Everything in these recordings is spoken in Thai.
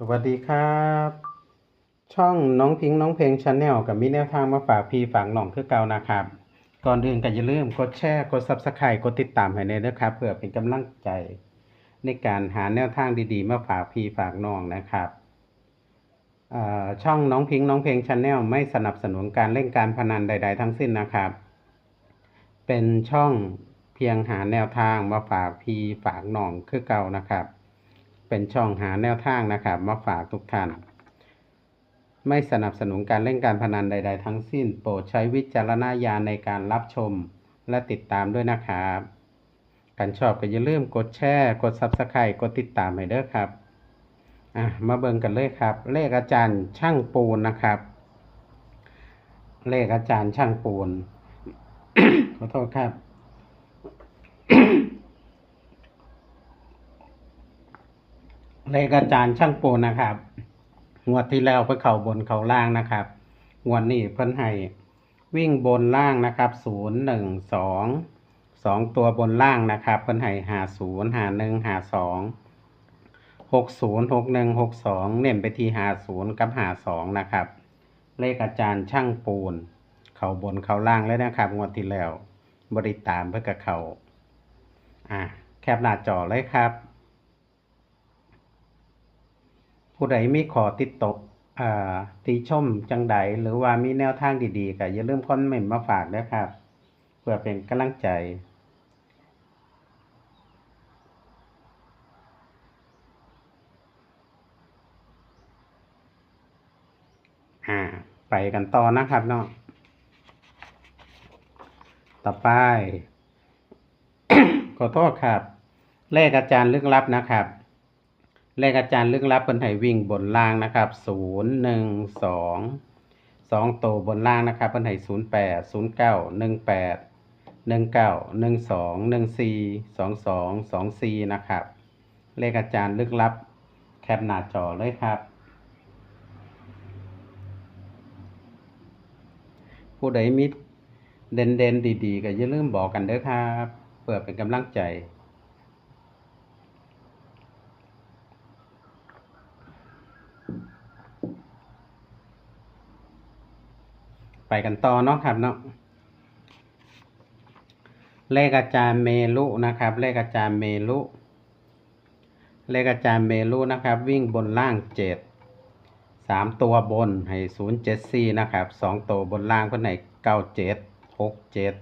สวัสดีครับ ช่องน้องพิงค์น้องเพลงชาแนลกับมีแนวทางมาฝากพี่ฝากน้องคือเก่านะครับ ก่อนอื่นก็อย่าลืมกดแชร์กด Subscribe กดติดตามให้เลยนะครับเพื่อเป็นกำลังใจ ในการหาแนวทางดีๆ มาฝากพี่ฝากน้องนะครับช่องน้องพิงค์น้องเพลงชาแนลไม่สนับสนุนการเล่นการพนันใด ๆ ทั้งสิ้นนะครับ เป็นช่องเพียงหาแนวทางมาฝากพี่ฝากน้องคือเก่านะครับ เป็นช่องหาแนวทางนะครับมาฝากทุกท่าน ไม่สนับสนุนการเล่นการพนันใด ๆ ทั้งสิ้น โปรดใช้วิจารณญาณในการรับชมและติดตามด้วยนะครับกันชอบก็อย่าลืมกดแชร์ กด Subscribe กดติดตามให้เด้อครับอะมาเบิ่งกันเลยครับ เลขอาจารย์ช่างปูนนะครับ เลขอาจารย์ช่างปูนขอโทษครับ เลขอาจารย์ช่างปูนนะครับ งวดที่แล้วเพิ่นเข่าบนเข่าล่างนะครับ งวดนี้เพิ่นให้วิ่งบนล่างนะครับศูนย์หนึ่งสองสองตัวบนล่างนะครับเพิ่นให้หาศูนย์หาหนึ่งหาสองหกศูนย์หกหนึ่งหกสองเน้นไปที่หาศูนย์กับหาสองนะครับ เลขอาจารย์ช่างปูน เข่าบนเข่าล่างแล้วนะครับ งวดที่แล้ว บริตามเพื่อกับเขาอะแคปหน้าจอเลยครับ ผู้ใดมีขอติดตกติชมจังใดหรือว่ามีแนวทางดีๆก็อย่าลืมคอมเมนต์มาฝากด้วยครับ เพื่อเป็นกำลังใจอ่าไปกันต่อนะครับเนาะ ต่อไป ขอโทษครับ เลขอาจารย์ลึกลับนะครับ เลขอาจารย์ลึกลับเป็นให้วิ่งบนล่างนะครับศูนย์หนึ่งสองสองโตวบนล่างนะครับเป็นให้ศูนย์แปดศูนย์เก้าหนึ่งแปดหนึ่งเก้าหนึ่งสองหนึ่งสี่สองสองสองสี่นะครับ เลขอาจารย์ลึกลับแคปหน้าจอเลยครับ ผู้ใดมีเด่นเด่นๆดีๆ ก็อย่าลืมบอกกันเด้อครับ เพื่อเป็นกำลังใจ ไปกันต่อเนาะครับเนาะเลขอาจารย์เมลุนะครับ เลขอาจารย์เมลุเลขอาจารย์เมลุนะครับ วิ่งบนล่างเจ็ดสามตัวบนให้ศูนย์เจ็ดสี่นะครับสองตัวบนล่างเพิ่นให้เก้าเจ็ดหกเจ็ด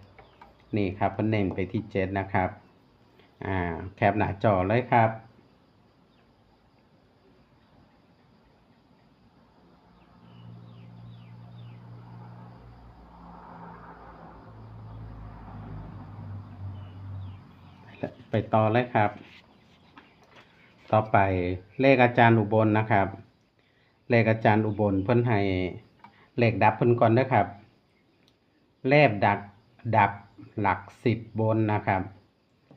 นี่ครับเพิ่นเน้นไปที่เจ็ดนะครับอ่าแคปหน้าจอเลยครับ ไปต่อเลยครับ ต่อไปเลขอาจารย์อุบลนะครับ เลขอาจารย์อุบลเพิ่นให้เลขดับเพิ่นก่อนนะครับ เลขดับดับหลักสิบบนนะครับ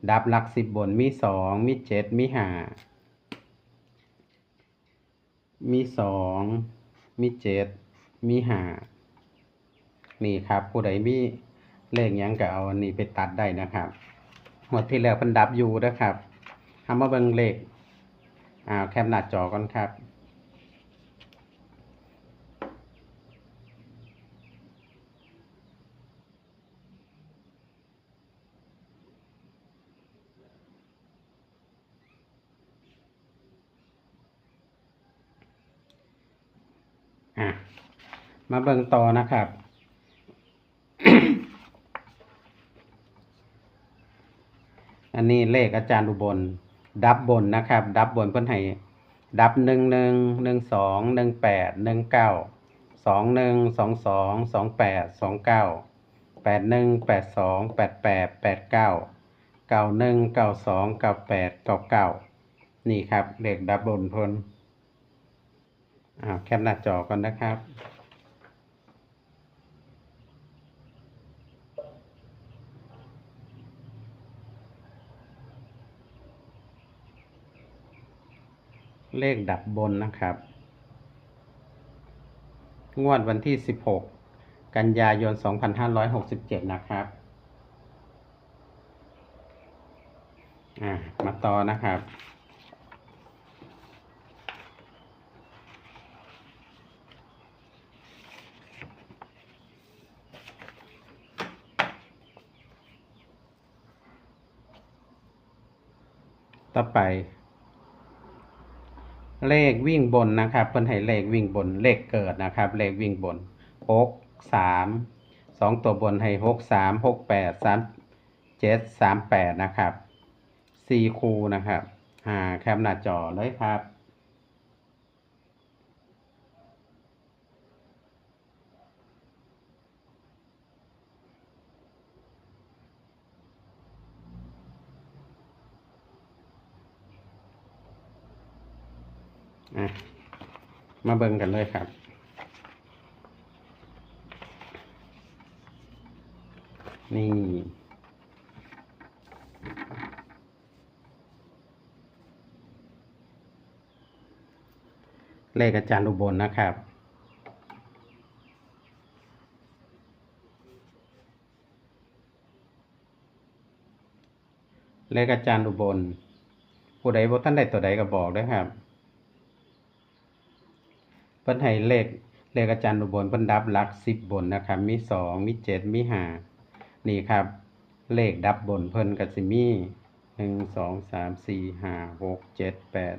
ดับหลักสิบบนมีสองมีเจ็ดมีห้ามีสองมีเจ็ดมีห้านี่ครับ ผู้ใดมีเลขยังก็เอาอันนี้ไปตัดได้นะครับ หมดที่แล้วเพิ่นดับอยู่นะครับทำมาเบิ่งเลขอ่าแคปหน้าจอก่อนครับมาเบิ่งต่อนะครับ อันนี้เลขอาจารย์อุบล ดับบนนะครับ ดับบนเพิ่นให้ดับหนึ่งหนึ่งหนึ่งสองหนึ่งแปดหนึ่งเก้าสองหนึ่งสองสองสองแปดสองเก้าแปดหนึ่งแปดสองแปดแปดแปดเก้าเก้าหนึ่งเก้าสองเก้าแปดเก้าเก้านี่ครับเลขดับบนพิ่นอ่าแคปหน้าจอก่อนนะครับ เลขดับบนนะครับ งวดวันที่ 16 กันยายน 2567 นะครับมาต่อนะครับ ต่อไป เลขวิ่งบนนะครับ เพิ่นให้เลขวิ่งบนเลขเกิดนะครับ เลขวิ่งบนหกสามสองตัวบนให้หกสามหกแปดสามเจ็ดสามแปดนะครับสี่คูนะครับอ่าแคปหน้าจอเลยครับ อะมาเบิ่งกันเลยครับ นี่เลขอาจารย์อุบลนะครับ เลขอาจารย์อุบล ผู้ใดบ่ท่านใดตัวใดก็บอกด้วยครับ พิ่นให้เลขเลขอาจารย์อุบลเพิ่นดับหลักสิบบนนะครับมีสองมีเจ็ดมีห้านี่ครับ เลขดับบนเพิ่นก็สิมีหนึ่งสองสามสี่ห้าหกเจ็ดแปด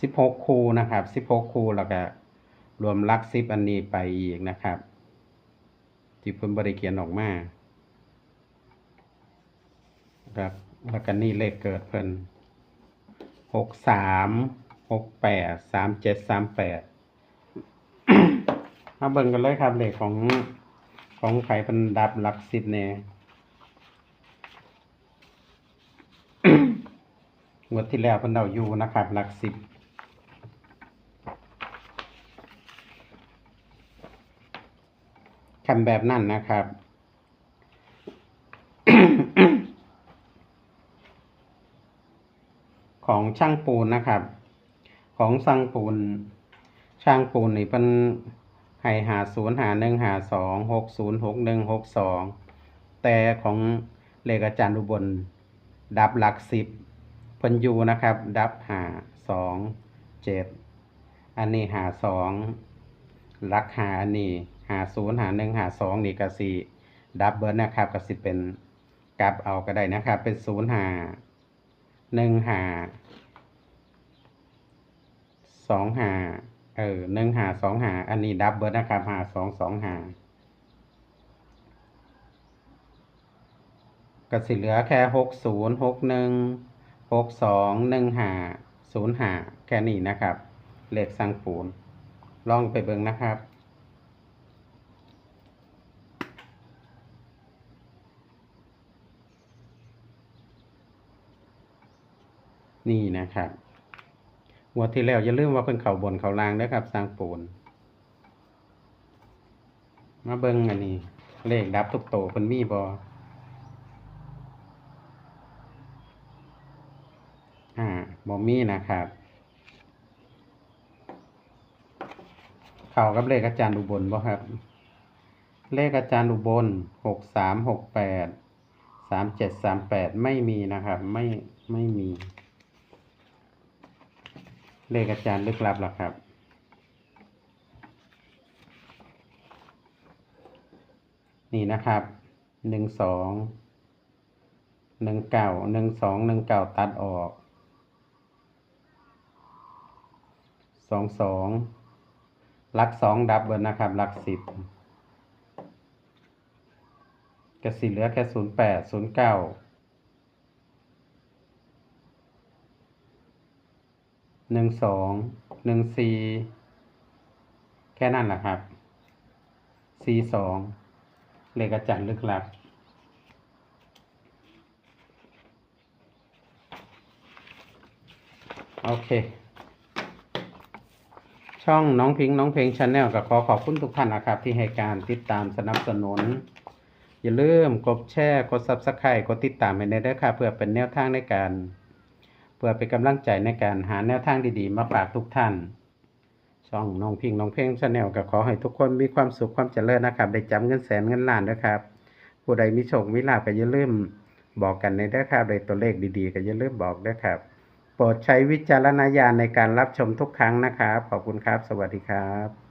สิบหกคูนะครับสิบหกคูแล้วก็รวมลักสิบอันนี้ไปอีกนะครับที่เพิ่นบริเขียนออกมาครับแล้วก็นี่เลขเกิดเพิ่นหกสาม กแปดสามเจ็ดสามแปดมาเบิ่งกันเลยครับเลขของของไข่เป็นดับหลักสิบเนี่ยงวดที่แล้วเพิ่นเอาอยู่นะครับหลักสิบคำแบบนั้นนะครับ ของช่างปูนนะครับ ของช่างปูนช่างปูนนี่เป็นให้หาศูนย์หาหนึ่งหาสองหกศูนย์หกหนึ่งหกสองแต่ของเลขอาจารย์อุบล ดับหลักสิบเพิ่นอยู่นะครับ ดับหาสองเจ็ดอันนี้หาสองหลักหาอันนี้หาศูนย์หาหนึ่งหาสองนี่ก็สิดับเบิลนะครับก็สิเป็นกลับเอาก็ได้นะครับ เป็นศูนย์หาหนึ่งหา องหาเออหนึ่งหาสองหาอันนี้ดับเบิลนะครับหาสองสองหาก็สิเหลือแค่หกศูนย์หกหนึ่งหกสองหนึ่งหาศูนย์หาแค่นี้นะครับเลขสังปูนลองไปเบิ่งนะครับนี่นะครับ งวดที่แล้วอย่าลืมว่าเพิ่นเข่าบนเข่าล่างนะครับสร้างปูน มาเบิ่งอันนี้ เลขดับทุกโตเพิ่นมีบ่อ่าบ่มีนะครับ เข้ากับเลขอาจารย์อุบลบ่ครับ เลขอาจารย์อุบลหกสามหกแปดสามเจ็ดสามแปดไม่มีนะครับ ไม่ไม่มี เลขอาจารย์ลึกลับหรอครับ นี่นะครับหนึ่งสองหนึ่งเก้าหนึ่งสองหนึ่งเก้าตัดออกสองสองลักสองดับเบิลนะครับลักสิบกระสีเหลือแค่ศูนย์แปดศูนย์เก้า หนึ่งสองหนึ่งสี่แค่นั้นแหละครับสี่สองเลขอาจารย์ลึกลับโอเค ช่องน้องพิงค์น้องเพลงชาแนลก็ขอขอบคุณทุกท่านนะครับ ที่ให้การติดตามสนับสนุน อย่าลืมกดแชร์ กด Subscribe กดติดตามให้ในเด้อค่ะเพื่อเป็นแนวทางในการ เพื่อเป็นกำลังใจในการหาแนวทางดีๆ มาฝากทุกท่าน ช่องน้องพิงค์น้องเพลงชาแนลก็ขอให้ทุกคนมีความสุขความเจริญนะครับ ได้จับเงินแสนเงินล้านนะครับ ผู้ใดมีโชคมีลาภก็อย่าลืมบอกกันในเด้ครับได้ตัวเลขดีๆ ก็อย่าลืมบอกด้อครับ โปรดใช้วิจารณญาณในการรับชมทุกครั้งนะครับ ขอบคุณครับ สวัสดีครับ